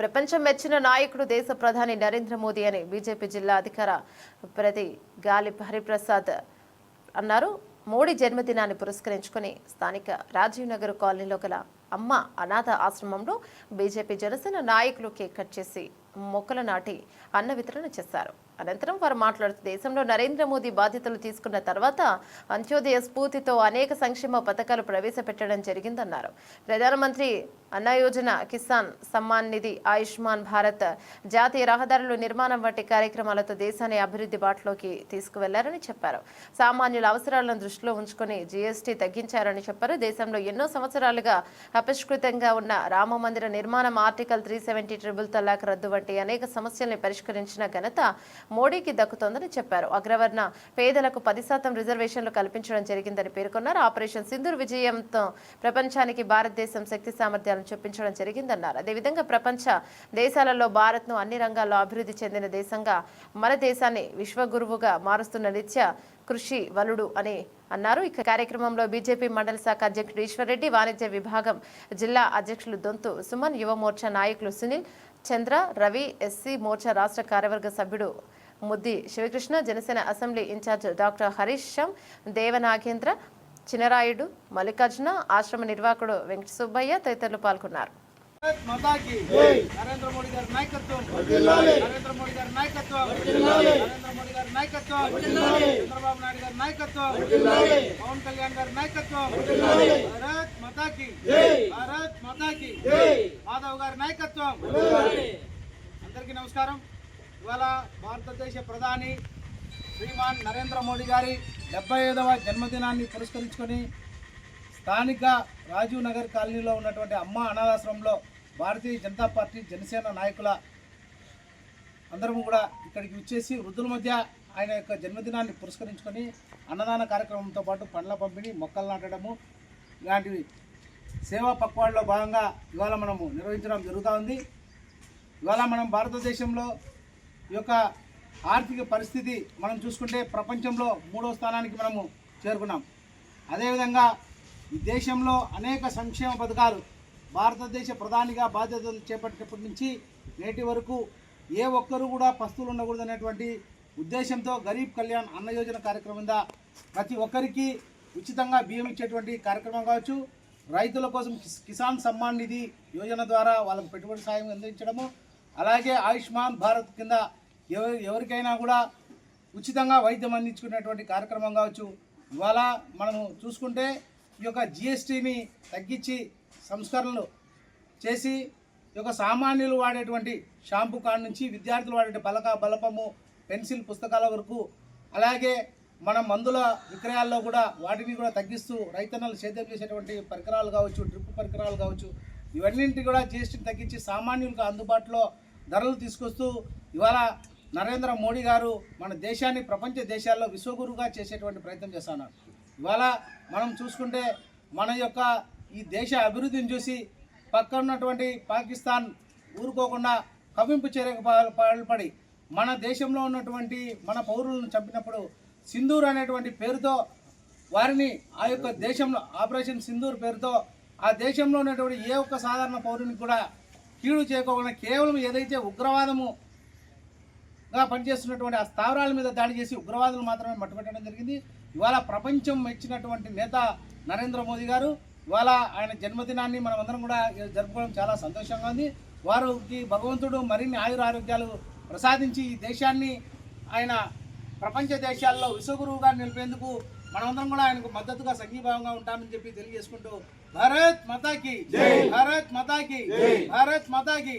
ప్రపంచం మెచ్చిన నాయకుడు దేశ ప్రధాని నరేంద్ర మోదీ అని బీజేపీ జిల్లా అధికార ప్రతి గాలి హరిప్రసాద్ అన్నారు. మోడీ జన్మదినాన్ని పురస్కరించుకుని స్థానిక రాజీవ్ నగర్ కాలనీలో గల అమ్మ అనాథ ఆశ్రమంలో బీజేపీ జనసేన నాయకులు కేక్ కట్ చేసి మొక్కలు నాటి అన్న వితరణ చేశారు. అనంతరం వారు మాట్లాడుతూ దేశంలో నరేంద్ర మోదీ బాధ్యతలు తీసుకున్న తర్వాత అంత్యోదయ స్ఫూర్తితో అనేక సంక్షేమ పథకాలు ప్రవేశపెట్టడం జరిగిందన్నారు. ప్రధానమంత్రి అన్న యోజన కిసాన్ సమ్మాన్ నిధి ఆయుష్మాన్ భారత్ జాతీయ రహదారుల నిర్మాణం వంటి కార్యక్రమాలతో దేశాన్ని అభివృద్ధి బాటలోకి తీసుకువెళ్ళారని చెప్పారు. సామాన్యుల అవసరాలను దృష్టిలో ఉంచుకొని జీఎస్టీ తగ్గించారని చెప్పారు. దేశంలో ఎన్నో సంవత్సరాలుగా అపష్కృతంగా ఉన్న రామ మందిర నిర్మాణం article three seventy triple talaq రద్దు వంటి అనేక సమస్యల్ని పరిష్కరించిన ఘనత మోడీకి దక్కుతోందని చెప్పారు. అగ్రవర్ణ పేదలకు పది శాతం రిజర్వేషన్లు కల్పించడం జరిగిందని పేర్కొన్నారు. ఆపరేషన్ సింధూర్ విజయంతో ప్రపంచానికి భారతదేశం శక్తి సామర్థ్యాలను చూపించడం జరిగిందన్నారు. అదేవిధంగా ప్రపంచ దేశాలలో భారత్ను అన్ని రంగాల్లో అభివృద్ధి చెందిన దేశంగా మన దేశాన్ని విశ్వగురువుగా మారుస్తున్న నిత్య కృషి వలుడు అని అన్నారు. ఈ కార్యక్రమంలో బీజేపీ మండల శాఖ అధ్యక్షుడు ఈశ్వర్రెడ్డి వాణిజ్య విభాగం జిల్లా అధ్యక్షులు దొంతు సుమన్ యువ మోర్చా నాయకులు సునీల్ చంద్ర రవి ఎస్సీ మోర్చా రాష్ట్ర కార్యవర్గ సభ్యుడు Muddi Sivakrishna Janasena assembly incharge doctor Harish Shyam Devanagendra Chinarayudu Mallikarjuna ఆశ్రమ నిర్వాహకుడు వెంకట సుబ్బయ్య తదితరులు పాల్గొన్నారు. భారత్ మాతా కి నరేంద్ర మోడీ గారి నాయకత్వం. నరేంద్ర మోడీ గారి నాయకత్వం. నరేంద్ర మోడీ గారి నాయకత్వం. చంద్రబాబు నాయుడు గారి నాయకత్వం. పవన్ కళ్యాణ్ గారి నాయకత్వం. భారత్ మాతా కి భారత్ మాతా కి మాధవ్ గారి నాయకత్వం. అందరికీ నమస్కారం. ఇవాళ భారతదేశ ప్రధాని శ్రీమాన్ నరేంద్ర మోడీ గారి డెబ్బై ఐదవ జన్మదినాన్ని పురస్కరించుకొని స్థానిక రాజీవ్ నగర్ కాలనీలో ఉన్నటువంటి అమ్మ అనాథాశ్రమంలో భారతీయ జనతా పార్టీ జనసేన నాయకుల అందరం కూడా ఇక్కడికి వచ్చేసి వృద్ధుల మధ్య ఆయన యొక్క జన్మదినాన్ని పురస్కరించుకొని అన్నదాన కార్యక్రమంతో పాటు పండ్ల పంపిణీ మొక్కలు నాటడము ఇలాంటివి. సేవా పక్వాడలో భాగంగా ఇవాళ మనము నిర్వహించడం జరుగుతూ ఉంది. ఇవాళ మనం భారతదేశంలో ఈ యొక్క ఆర్థిక పరిస్థితి మనం చూసుకుంటే ప్రపంచంలో మూడో స్థానానికి మనము చేరుకున్నాం. అదేవిధంగా ఈ దేశంలో అనేక సంక్షేమ పథకాలు భారతదేశ ప్రధానిగా బాధ్యతలు చేపట్టినప్పటి నుంచి నేటి వరకు ఏ ఒక్కరు కూడా పస్తులు ఉండకూడదు అనేటువంటి ఉద్దేశంతో గరీబ్ కళ్యాణ్ అన్న యోజన కార్యక్రమం ప్రతి ఒక్కరికి ఉచితంగా బియ్యం ఇచ్చేటువంటి కార్యక్రమం కావచ్చు. రైతుల కోసం కిసాన్ సమ్మాన్ నిధి యోజన ద్వారా వాళ్ళకు పెట్టుబడి సాయం అందించడము. అలాగే ఆయుష్మాన్ భారత్ కింద ఎవరికైనా కూడా ఉచితంగా వైద్యం అందించుకునేటువంటి కార్యక్రమం కావచ్చు. ఇవాళ మనము చూసుకుంటే ఈ యొక్క జిఎస్టీని తగ్గించి సంస్కరణలు చేసి ఈ యొక్క సామాన్యులు వాడేటువంటి షాంపూ కాడ నుంచి విద్యార్థులు వాడే పలక బలపము పెన్సిల్ పుస్తకాల వరకు అలాగే మన మందుల విక్రయాల్లో కూడా వాటిని కూడా తగ్గిస్తూ రైతన్నలు సేద్యం చేసేటువంటి పరికరాలు కావచ్చు డ్రిప్ పరికరాలు కావచ్చు ఇవన్నింటి కూడా జిఎస్టీని తగ్గించి సామాన్యులకు అందుబాటులో ధరలు తీసుకొస్తూ ఇవాళ నరేంద్ర మోడీ గారు మన దేశాన్ని ప్రపంచ దేశాల్లో విశ్వగురుగా చేసేటువంటి ప్రయత్నం చేస్తున్నారు ఇవాళ మనం చూసుకుంటే మన యొక్క ఈ దేశ అభివృద్ధిని చూసి పక్కన ఉన్నటువంటి పాకిస్తాన్ ఊరుకోకుండా కవింపు చర్యకు పాల్- పాల్పడి మన దేశంలో ఉన్నటువంటి మన పౌరులను చంపినప్పుడు సింధూర్ అనేటువంటి పేరుతో వారిని ఆ యొక్క దేశంలో ఆపరేషన్ సింధూర్ పేరుతో ఆ దేశంలో ఉన్నటువంటి ఏ ఒక్క సాధారణ పౌరుని కూడా కీడు చేయకోకుండా కేవలం ఏదైతే ఉగ్రవాదముగా పనిచేస్తున్నటువంటి ఆ స్థావరాల మీద దాడి చేసి ఉగ్రవాదులు మాత్రమే మట్టుపెట్టడం జరిగింది. ఇవాళ ప్రపంచం మెచ్చినటువంటి నేత నరేంద్ర మోదీ గారు ఇవాళ ఆయన జన్మదినాన్ని మనం అందరం కూడా జరుపుకోవడం చాలా సంతోషంగా ఉంది. వారికి భగవంతుడు మరిన్ని ఆయుర ఆరోగ్యాలు ప్రసాదించి ఈ దేశాన్ని ఆయన ప్రపంచ దేశాల్లో విశ్వగురువుగా నిలిపేందుకు మనమందరం కూడా ఆయనకు మద్దతుగా సంఘీభావంగా ఉంటామని చెప్పి తెలియజేసుకుంటూ భారత్ మాతాకి భారత్ మాతాకి భారత్ మాతాకి.